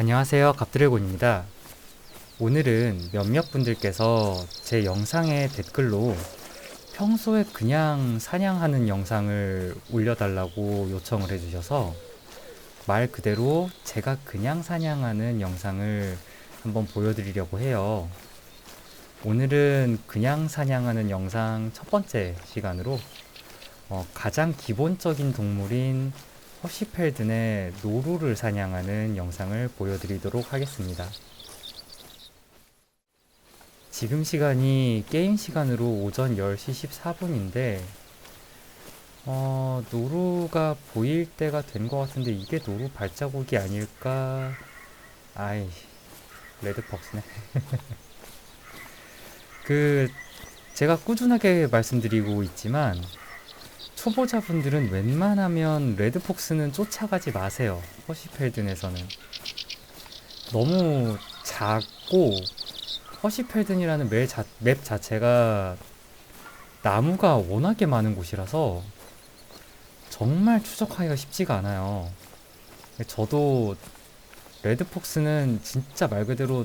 안녕하세요. 갑드래곤입니다. 오늘은 몇몇 분들께서 제 영상에 댓글로 평소에 그냥 사냥하는 영상을 올려달라고 요청을 해주셔서 말 그대로 제가 그냥 사냥하는 영상을 한번 보여드리려고 해요. 오늘은 그냥 사냥하는 영상 첫 번째 시간으로 어, 가장 기본적인 동물인 허시펠든의 노루를 사냥하는 영상을 보여드리도록 하겠습니다. 지금 시간이 게임 시간으로 오전 10시 14분인데 어, 노루가 보일 때가 된 것 같은데 이게 노루 발자국이 아닐까? 아이, 레드벅스네. 그 제가 꾸준하게 말씀드리고 있지만 초보자분들은 웬만하면 레드폭스는 쫓아가지 마세요. 허시펠든에서는. 너무 작고 허시펠든이라는 맵, 자, 맵 자체가 나무가 워낙에 많은 곳이라서 정말 추적하기가 쉽지가 않아요. 저도 레드폭스는 진짜 말 그대로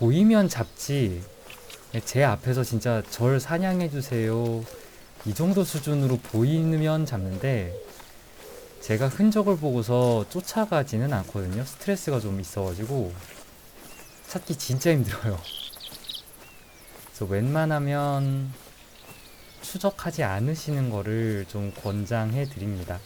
보이면 잡지 제 앞에서 진짜 절 사냥해주세요. 이 정도 수준으로 보이면 잡는데 제가 흔적을 보고서 쫓아가지는 않거든요. 스트레스가 좀 있어가지고 찾기 진짜 힘들어요. 그래서 웬만하면 추적하지 않으시는 거를 좀 권장해 드립니다.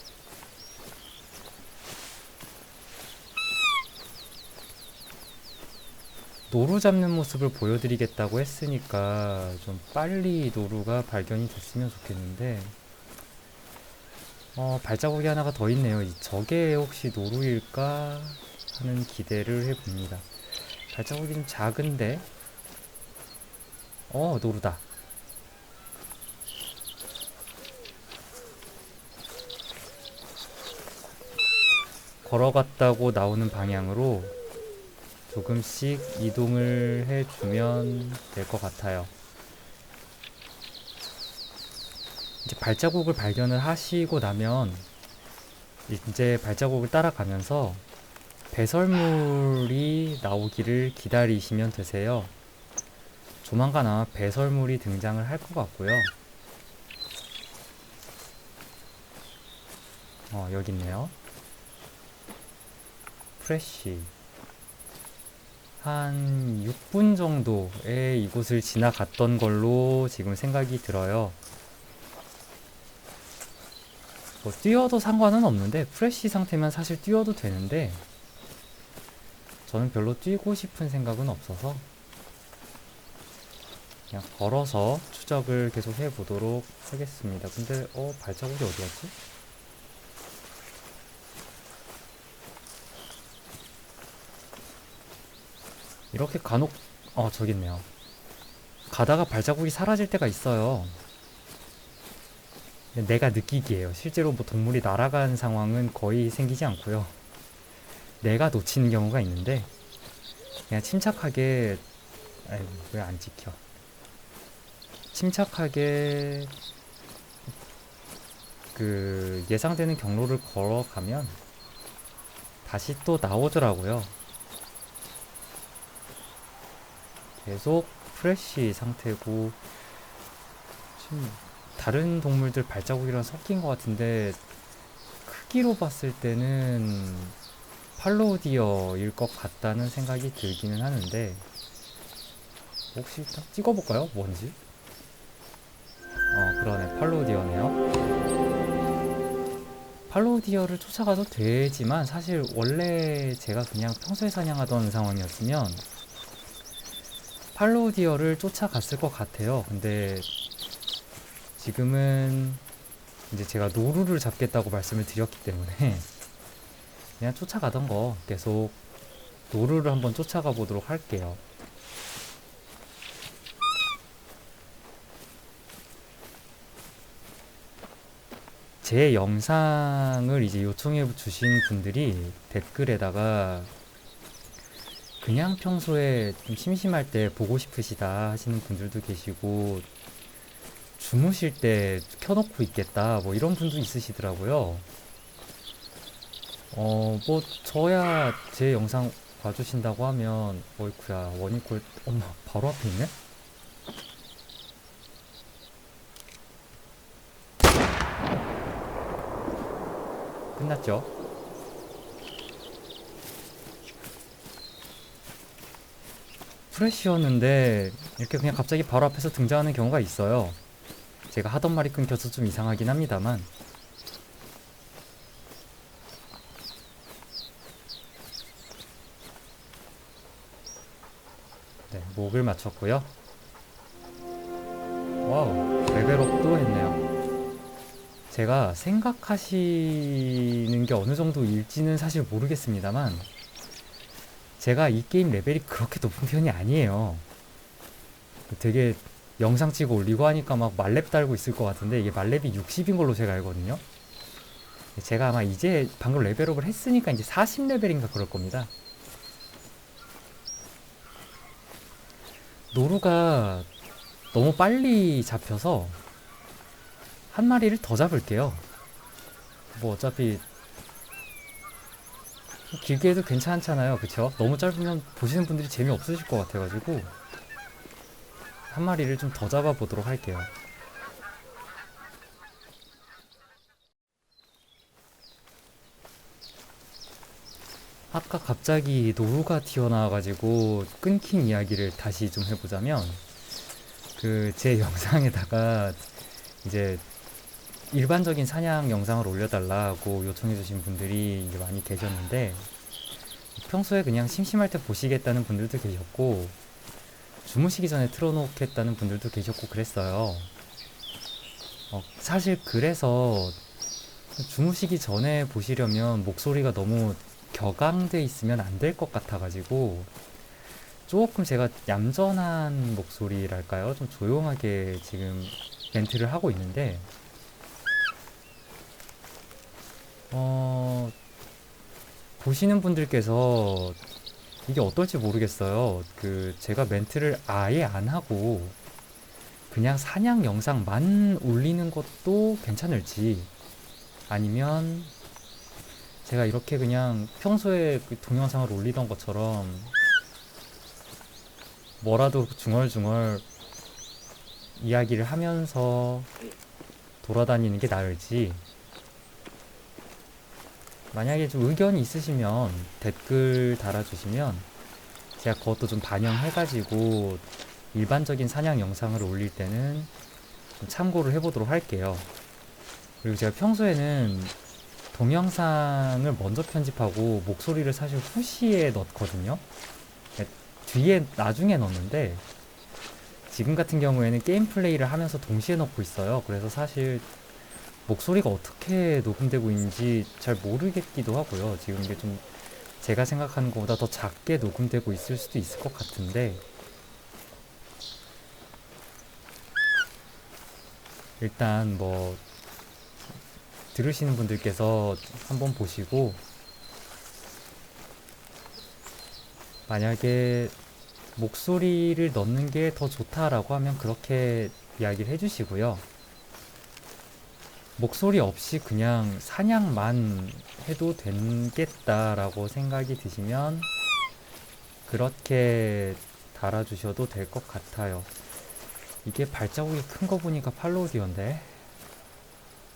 노루 잡는 모습을 보여드리겠다고 했으니까 좀 빨리 노루가 발견이 됐으면 좋겠는데 어, 발자국이 하나가 더 있네요. 이 저게 혹시 노루일까 하는 기대를 해봅니다. 발자국이 좀 작은데 어 노루다. 걸어갔다고 나오는 방향으로 조금씩 이동을 해주면 될 것 같아요. 이제 발자국을 발견을 하시고 나면 이제 발자국을 따라가면서 배설물이 나오기를 기다리시면 되세요. 조만간 아마 배설물이 등장을 할 것 같고요. 어, 여기 있네요. 프레쉬. 한 6분 정도에 이곳을 지나갔던 걸로 지금 생각이 들어요. 뭐 뛰어도 상관은 없는데 프레쉬 상태면 사실 뛰어도 되는데 저는 별로 뛰고 싶은 생각은 없어서 그냥 걸어서 추적을 계속 해보도록 하겠습니다. 근데 어 발자국이 어디 갔지? 이렇게 간혹 어 저기 있네요. 가다가 발자국이 사라질 때가 있어요. 내가 느끼기에요. 실제로 뭐 동물이 날아간 상황은 거의 생기지 않고요. 내가 놓치는 경우가 있는데 그냥 침착하게 왜안 찍혀? 침착하게 그 예상되는 경로를 걸어가면 다시 또 나오더라고요. 계속 프레쉬 상태고 지금 다른 동물들 발자국이랑 섞인 것 같은데 크기로 봤을 때는 팔로우디어일 것 같다는 생각이 들기는 하는데 혹시 일단 찍어볼까요? 뭔지? 어 그러네 팔로우디어네요 팔로우디어를 쫓아가도 되지만 사실 원래 제가 그냥 평소에 사냥하던 상황이었으면 팔로우디어를 쫓아갔을 것 같아요. 근데 지금은 이제 제가 노루를 잡겠다고 말씀을 드렸기 때문에 그냥 쫓아가던 거 계속 노루를 한번 쫓아가 보도록 할게요. 제 영상을 이제 요청해 주신 분들이 댓글에다가 그냥 평소에 좀 심심할 때 보고 싶으시다 하시는 분들도 계시고 주무실 때 켜놓고 있겠다 뭐 이런 분도 있으시더라고요. 어, 뭐, 저야 제 영상 봐주신다고 하면, 어이쿠야, 원이콜, 엄마, 바로 앞에 있네? 끝났죠? 프레쉬였는데, 이렇게 그냥 갑자기 바로 앞에서 등장하는 경우가 있어요. 제가 하던 말이 끊겨서 좀 이상하긴 합니다만, 네, 목을 맞췄고요. 와우, 레벨업도 했네요. 제가 생각하시는 게 어느 정도 일지는 사실 모르겠습니다만, 제가 이 게임 레벨이 그렇게 높은 편이 아니에요. 되게 영상 찍어 올리고 하니까 막 말렙 달고 있을 것 같은데, 이게 말렙이 60인 걸로 제가 알거든요. 제가 아마 이제 방금 레벨업을 했으니까 이제 40레벨인가 그럴 겁니다. 노루가 너무 빨리 잡혀서 한 마리를 더 잡을게요. 뭐 어차피 길게 해도 괜찮잖아요. 그쵸? 너무 짧으면 보시는 분들이 재미없으실 것 같아가지고 한 마리를 좀 더 잡아보도록 할게요. 아까 갑자기 노루가 튀어나와가지고 끊긴 이야기를 다시 좀 해보자면 그 제 영상에다가 이제 일반적인 사냥 영상을 올려달라고 요청해주신 분들이 많이 계셨는데 평소에 그냥 심심할 때 보시겠다는 분들도 계셨고 주무시기 전에 틀어놓겠다는 분들도 계셨고 그랬어요. 어, 사실 그래서 주무시기 전에 보시려면 목소리가 너무 격앙돼 있으면 안 될 것 같아가지고 조금 제가 얌전한 목소리랄까요? 좀 조용하게 지금 멘트를 하고 있는데 어 보시는 분들께서 이게 어떨지 모르겠어요. 그 제가 멘트를 아예 안 하고 그냥 사냥 영상만 올리는 것도 괜찮을지 아니면 제가 이렇게 그냥 평소에 그 동영상을 올리던 것처럼 뭐라도 중얼중얼 이야기를 하면서 돌아다니는 게 나을지 만약에 좀 의견이 있으시면 댓글 달아주시면 제가 그것도 좀 반영해가지고 일반적인 사냥 영상을 올릴 때는 좀 참고를 해보도록 할게요. 그리고 제가 평소에는 동영상을 먼저 편집하고 목소리를 사실 후시에 넣거든요. 네, 뒤에 나중에 넣는데 지금 같은 경우에는 게임 플레이를 하면서 동시에 넣고 있어요. 그래서 사실 목소리가 어떻게 녹음되고 있는지 잘 모르겠기도 하고요. 지금 이게 좀 제가 생각하는 것보다 더 작게 녹음되고 있을 수도 있을 것 같은데 일단 뭐 들으시는 분들께서 한번 보시고 만약에 목소리를 넣는 게 더 좋다라고 하면 그렇게 이야기를 해주시고요. 목소리 없이 그냥 사냥만 해도 되겠다라고 생각이 드시면 그렇게 달아주셔도 될 것 같아요. 이게 발자국이 큰 거 보니까 팔로우디어인데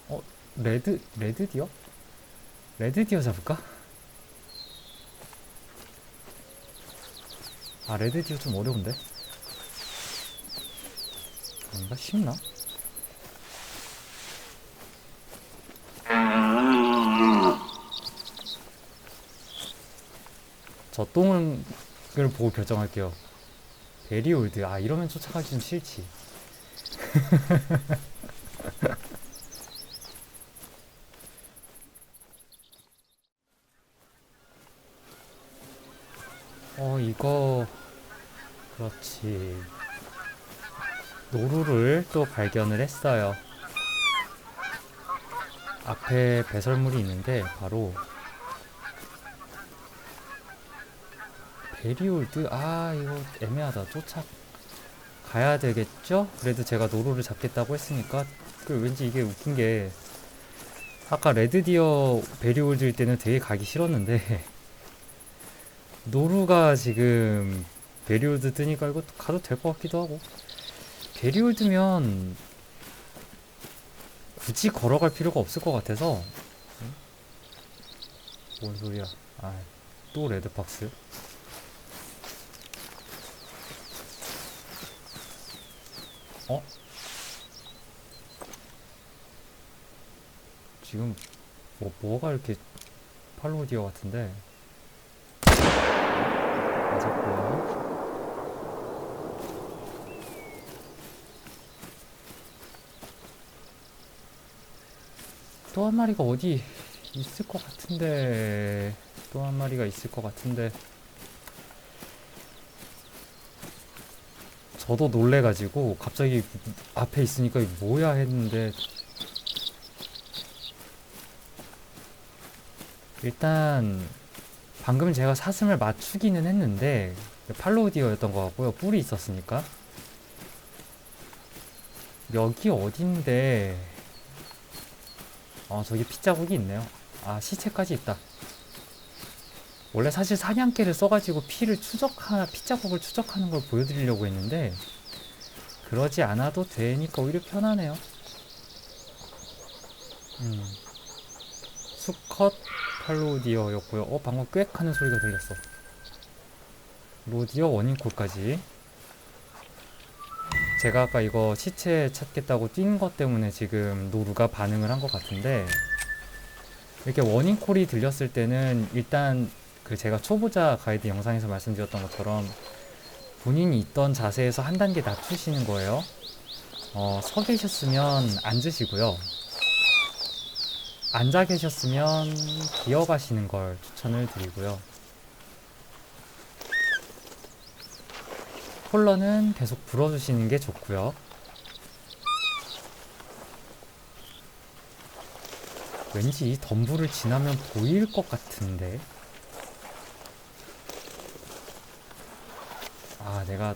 어? 레드, 레드디어? 레드디어 잡을까? 아 레드디어 좀 어려운데? 아닌가? 쉽나? 저 똥을 보고 결정할게요. 베리올드. 아, 이러면 쫓아가기 좀 싫지. 어, 이거. 그렇지. 노루를 또 발견을 했어요. 앞에 배설물이 있는데, 바로 베리올드? 아 이거 애매하다 쫓아 가야 되겠죠? 그래도 제가 노루를 잡겠다고 했으니까 그 왠지 이게 웃긴 게 아까 레드디어 베리올드일 때는 되게 가기 싫었는데 노루가 지금 베리올드 뜨니까 이거 가도 될 것 같기도 하고 베리올드면 굳이 걸어갈 필요가 없을 것 같아서 응? 뭔 소리야 아, 또 레드박스 어? 지금 뭐, 뭐가 이렇게 팔로디어 같은데? 맞았고요. 또 한 마리가 어디 있을 것 같은데? 또 한 마리가 있을 것 같은데 저도 놀래가지고 갑자기 앞에 있으니까 뭐야 했는데 일단 방금 제가 사슴을 맞추기는 했는데 팔로디어였던 것 같고요. 뿔이 있었으니까. 여기 어딘데? 어 저기 핏자국이 있네요. 아 시체까지 있다 원래 사실 사냥개를 써가지고 피를 추적하 핏자국을 추적하는 걸 보여드리려고 했는데 그러지 않아도 되니까 오히려 편하네요. 음. 수컷 팔로디어였고요. 어 방금 꽥 하는 소리가 들렸어. 로디어 원인콜까지. 제가 아까 이거 시체 찾겠다고 뛴 것 때문에 지금 노루가 반응을 한 것 같은데 이렇게 워닝콜이 들렸을 때는 일단 그 제가 초보자 가이드 영상에서 말씀드렸던 것처럼 본인이 있던 자세에서 한 단계 낮추시는 거예요. 어, 서 계셨으면 앉으시고요. 앉아 계셨으면 기어가시는 걸 추천을 드리고요. 콜러는 계속 불어주시는 게 좋고요. 왠지 이 덤불을 지나면 보일 것 같은데. 아, 내가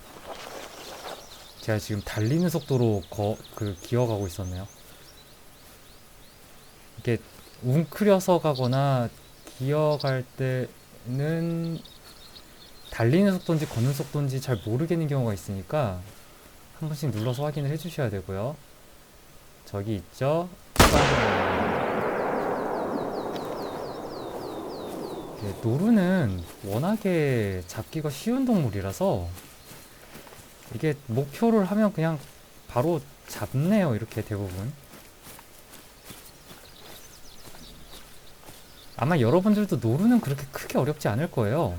제가 지금 달리는 속도로 거, 그 기어가고 있었네요. 이게 웅크려서 가거나 기어갈 때는 달리는 속도인지 걷는 속도인지 잘 모르겠는 경우가 있으니까 한 번씩 눌러서 확인을 해 주셔야 되고요. 저기 있죠? 이게 노루는 워낙에 잡기가 쉬운 동물이라서 이게 목표를 하면 그냥 바로 잡네요. 이렇게 대부분. 아마 여러분들도 노루는 그렇게 크게 어렵지 않을 거예요.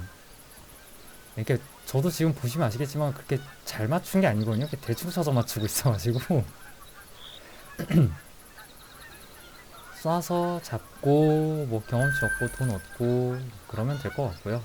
이렇게 저도 지금 보시면 아시겠지만 그렇게 잘 맞춘 게 아니거든요. 이렇게 대충 쳐서 맞추고 있어가지고 쏴서 잡고 뭐 경험치 얻고 돈 얻고 그러면 될 것 같고요.